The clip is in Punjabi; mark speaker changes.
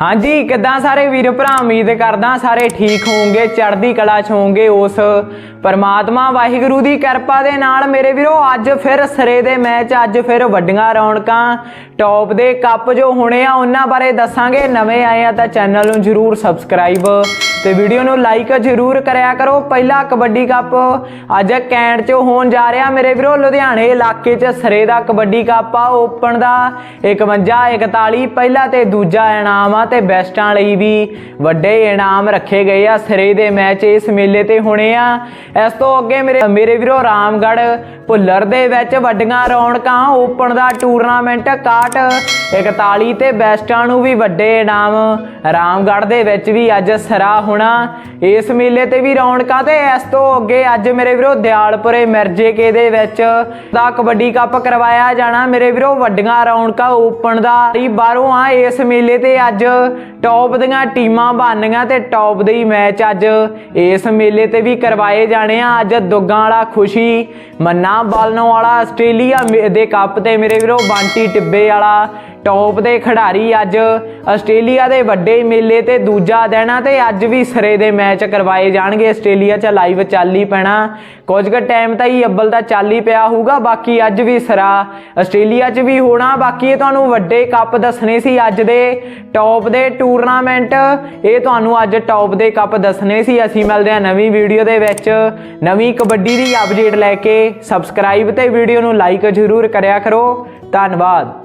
Speaker 1: ਹਾਂਜੀ, ਕਿੱਦਾਂ ਸਾਰੇ ਵੀਰ ਭਰਾ? ਉਮੀਦ ਕਰਦਾ ਸਾਰੇ ਠੀਕ ਹੋਵੋਗੇ, ਚੜ੍ਹਦੀ ਕਲਾ ਚ ਹੋਵੋਗੇ ਉਸ ਪਰਮਾਤਮਾ ਵਾਹਿਗੁਰੂ ਦੀ ਕਿਰਪਾ ਦੇ ਨਾਲ। ਮੇਰੇ ਵੀਰੋ, ਅੱਜ ਫਿਰ ਸਿਰੇ ਦੇ ਮੈਚ, ਅੱਜ ਫਿਰ ਵੱਡੀਆਂ ਰੌਣਕਾਂ। ਟੌਪ ਦੇ ਕੱਪ ਜੋ ਹੋਣੇ ਆ, ਉਹਨਾਂ ਬਾਰੇ ਦੱਸਾਂਗੇ। ਨਵੇਂ ਆਏ ਆ ਤਾਂ ਚੈਨਲ ਨੂੰ ਜਰੂਰ ਸਬਸਕ੍ਰਾਈਬ ਤੇ ਵੀਡੀਓ ਨੂੰ ਲਾਈਕ ਜਰੂਰ ਕਰਿਆ ਕਰੋ। ਪਹਿਲਾ ਕਬੱਡੀ ਕੱਪ ਅੱਜ ਕੈਂਟ 'ਚ ਹੋਣ ਜਾ ਰਿਹਾ ਮੇਰੇ ਵੀਰੋ। ਲੁਧਿਆਣੇ ਇਲਾਕੇ 'ਚ ਸਰੇ ਦਾ ਕਬੱਡੀ ਕੱਪ ਆ, ਓਪਨ ਦਾ 51 41 ਪਹਿਲਾ ਤੇ ਦੂਜਾ ਇਨਾਮ ਆ ਤੇ ਬੈਸਟਾਂ ਲਈ ਵੀ ਵੱਡੇ ਇਨਾਮ ਰੱਖੇ ਗਏ ਆ ਸਿਰੇ ਦੇ ਮੈਚ ਇਸ ਮੇਲੇ ਤੇ ਹੋਣੇ ਆ। ਇਸ ਤੋਂ ਅੱਗੇ ਮੇਰੇ ਮੇਰੇ ਵੀਰੋ ਰਾਮਗੜ ਭੁੱਲਰ ਦੇ ਵਿੱਚ ਵੱਡੀਆਂ ਰੌਣਕਾਂ, ਓਪਨ ਦਾ ਟੂਰਨਾਮੈਂਟ 61 41 ਤੇ ਬੈਸਟਾਂ ਨੂੰ ਵੀ ਵੱਡੇ ਇਨਾਮ। ਰਾਮਗੜ ਦੇ ਵਿੱਚ ਵੀ ਅੱਜ ਸਰਾ ਹੋਣਾ। ਇਸ ਮੇਲੇ ਤੇ ਵੀ ਰੌਣਕਾਂ ਤੇ ਇਸ ਤੋਂ ਅੱਗੇ ਅੱਜ ਮੇਰੇ ਵੀਰੋ ਦਿਆਲਪੁਰੇ ਮਿਰਜੇਕੇ ਦੇ ਵਿੱਚ ਦਾ ਕਬੱਡੀ ਕੱਪ ਕਰਵਾਇਆ ਜਾਣਾ। ਮੇਰੇ ਵੀਰੋ ਵੱਡੀਆਂ ਰੌਣਕਾਂ ਓਪਨ ਦਾ। ਹੀ ਬਾਹਰੋਂ ਆ, ਇਸ ਮੇਲੇ ਤੇ ਅੱਜ ਟੌਪ ਦੀਆਂ ਟੀਮਾਂ ਬਣਨੀਆਂ ਤੇ ਟੌਪ ਦੇ ਹੀ ਮੈਚ ਅੱਜ ਇਸ ਮੇਲੇ ਤੇ ਵੀ ਕਰਵਾਏ ਜਾਣੇ ਆ। ਅੱਜ ਦੁੱਗਾਂ ਵਾਲਾ ਖੁਸ਼ੀ, ਮੰਨਾ ਬਾਲਨੋਂ ਵਾਲਾ ਆਸਟ੍ਰੇਲੀਆ ਦੇ ਕੱਪ ਤੇ ਮੇਰੇ ਵੀਰੋ ਬਾਂਟੀ ਟਿੱਬੇ ਵਾਲਾ ਟੌਪ ਦੇ ਖਿਡਾਰੀ ਅੱਜ ਆਸਟ੍ਰੇਲੀਆ ਦੇ ਵੱਡੇ ਮੇਲੇ ਤੇ ਦੂਜਾ ਦਿਨ ਆ ਤੇ ਅੱਜ ਵੀ ਸਿਰੇ ਦੇ ਮੈਚ ਕਰਵਾਏ ਜਾਣਗੇ। ਆਸਟ੍ਰੇਲੀਆ 'ਚ ਲਾਈਵ ਚੱਲ ਹੀ ਪੈਣਾ। ਕੁਝ ਕੁ ਟਾਈਮ ਤਾਂ ਹੀ ਅੱਬਲ ਦਾ ਚੱਲ ਹੀ ਪਿਆ ਹੋਊਗਾ, ਬਾਕੀ ਅੱਜ ਵੀ ਸਿਰਾ ਆਸਟ੍ਰੇਲੀਆ 'ਚ ਵੀ ਹੋਣਾ। ਬਾਕੀ ਇਹ ਤੁਹਾਨੂੰ ਵੱਡੇ ਕੱਪ ਦੱਸਣੇ ਸੀ ਅੱਜ ਦੇ ਟੌਪ ਦੇ ਟੂਰਨਾਮੈਂਟ। ਇਹ ਤੁਹਾਨੂੰ ਅੱਜ ਟੌਪ ਦੇ ਕੱਪ ਦੱਸਣੇ ਸੀ। ਅਸੀਂ ਮਿਲਦੇ ਹਾਂ ਨਵੀਂ ਵੀਡੀਓ ਦੇ ਵਿੱਚ। ਨਵੀਂ ਕਬੱਡੀ ਦੀ ਅਪਡੇਟ ਲੈ ਕੇ। ਸਬਸਕ੍ਰਾਈਬ ਤੇ ਵੀਡੀਓ ਨੂੰ ਲਾਈਕ ਜ਼ਰੂਰ ਕਰਿਆ ਕਰੋ। ਧੰਨਵਾਦ।